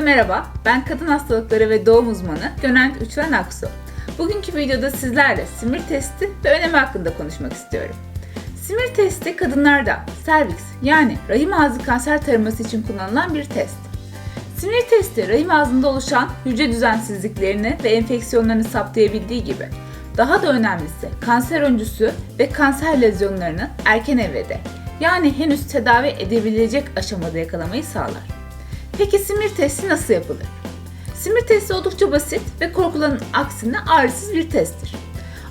merhaba, ben kadın hastalıkları ve doğum uzmanı Gönent Uçlan Aksu. Bugünkü videoda sizlerle simir testi ve önemi hakkında konuşmak istiyorum. Simir testi kadınlarda serviks yani rahim ağzı kanser taraması için kullanılan bir test. Simir testi rahim ağzında oluşan hücre düzensizliklerini ve enfeksiyonlarını saptayabildiği gibi daha da önemlisi kanser öncüsü ve kanser lezyonlarını erken evrede yani henüz tedavi edebilecek aşamada yakalamayı sağlar. Peki simir testi nasıl yapılır? Simir testi oldukça basit ve korkulanın aksine ağrısız bir testtir.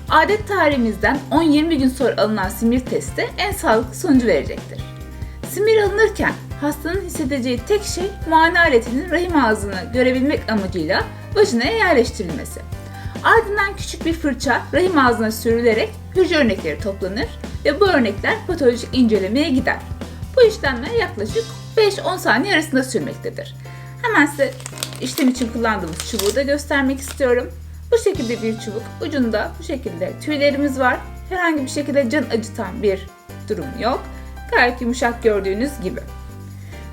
Adet tarihimizden 10-20 gün sonra alınan simir testi en sağlıklı sonucu verecektir. Simir alınırken hastanın hissedeceği tek şey muayene aletinin rahim ağzını görebilmek amacıyla vajinaya yerleştirilmesi. Ardından küçük bir fırça rahim ağzına sürülerek hücre örnekleri toplanır ve bu örnekler patolojik incelemeye gider. Bu işlemler yaklaşık 5-10 saniye arasında sürmektedir. Hemen size işlem için kullandığımız çubuğu da göstermek istiyorum. Bu şekilde bir çubuk, ucunda bu şekilde tüylerimiz var. Herhangi bir şekilde can acıtan bir durum yok. Gayet yumuşak gördüğünüz gibi.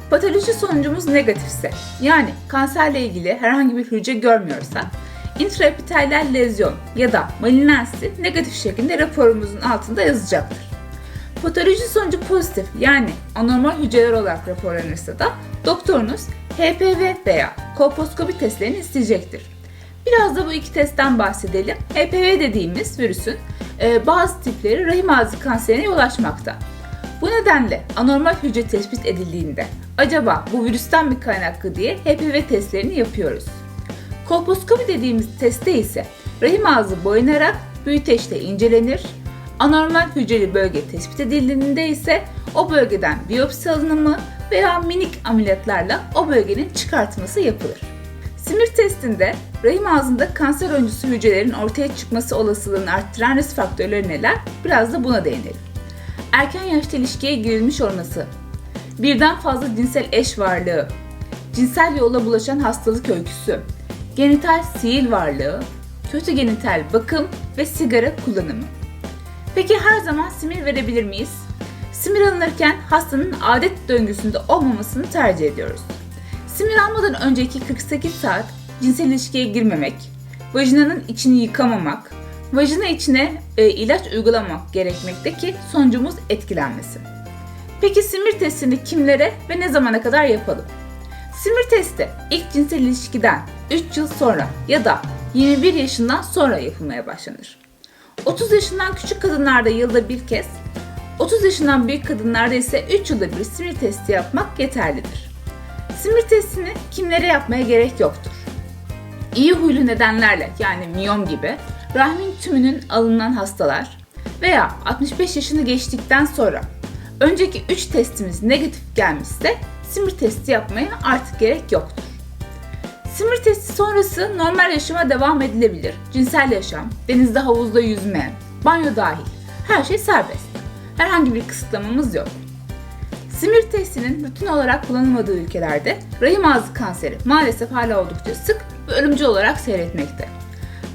Patoloji sonucumuz negatifse, yani kanserle ilgili herhangi bir hücre görmüyorsak, intraepitelyal lezyon ya da malinansi negatif şekilde raporumuzun altında yazacaktır. Patoloji sonucu pozitif yani anormal hücreler olarak raporlanırsa da doktorunuz HPV veya kolposkopi testlerini isteyecektir. Biraz da bu iki testten bahsedelim. HPV dediğimiz virüsün e, bazı tipleri rahim ağzı kanserine yol açmakta. Bu nedenle anormal hücre tespit edildiğinde acaba bu virüsten mi kaynaklı diye HPV testlerini yapıyoruz. Kolposkopi dediğimiz testte ise rahim ağzı boyanarak büyüteçte incelenir. Anormal hücreli bölge tespit edildiğinde ise o bölgeden biyopsi alınımı veya minik ameliyatlarla o bölgenin çıkartması yapılır. Simir testinde rahim ağzında kanser öncüsü hücrelerin ortaya çıkması olasılığını arttıran risk faktörleri neler? Biraz da buna değinelim. Erken yaşta ilişkiye girilmiş olması, birden fazla cinsel eş varlığı, cinsel yolla bulaşan hastalık öyküsü, genital sihir varlığı, kötü genital bakım ve sigara kullanımı. Peki her zaman simir verebilir miyiz? Simir alınırken hastanın adet döngüsünde olmamasını tercih ediyoruz. Simir almadan önceki 48 saat cinsel ilişkiye girmemek, vajinanın içini yıkamamak, vajina içine e, ilaç uygulamak gerekmekte ki sonucumuz etkilenmesin. Peki simir testini kimlere ve ne zamana kadar yapalım? Simir testi ilk cinsel ilişkiden 3 yıl sonra ya da 21 yaşından sonra yapılmaya başlanır. 30 yaşından küçük kadınlarda yılda bir kez, 30 yaşından büyük kadınlarda ise 3 yılda bir simir testi yapmak yeterlidir. Simir testini kimlere yapmaya gerek yoktur. İyi huylu nedenlerle yani miyom gibi rahmin tümünün alınan hastalar veya 65 yaşını geçtikten sonra önceki 3 testimiz negatif gelmişse simir testi yapmaya artık gerek yoktur. Simir testi sonrası normal yaşama devam edilebilir. Cinsel yaşam, denizde havuzda yüzme, banyo dahil her şey serbest. Herhangi bir kısıtlamamız yok. Simir testinin rutin olarak kullanılmadığı ülkelerde rahim ağzı kanseri maalesef hala oldukça sık ve ölümcül olarak seyretmekte.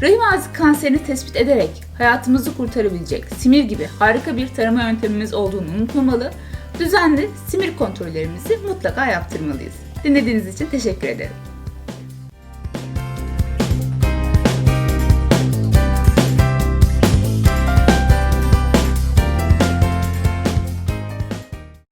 Rahim ağzı kanserini tespit ederek hayatımızı kurtarabilecek simir gibi harika bir tarama yöntemimiz olduğunu unutmamalı, düzenli simir kontrollerimizi mutlaka yaptırmalıyız. Dinlediğiniz için teşekkür ederim.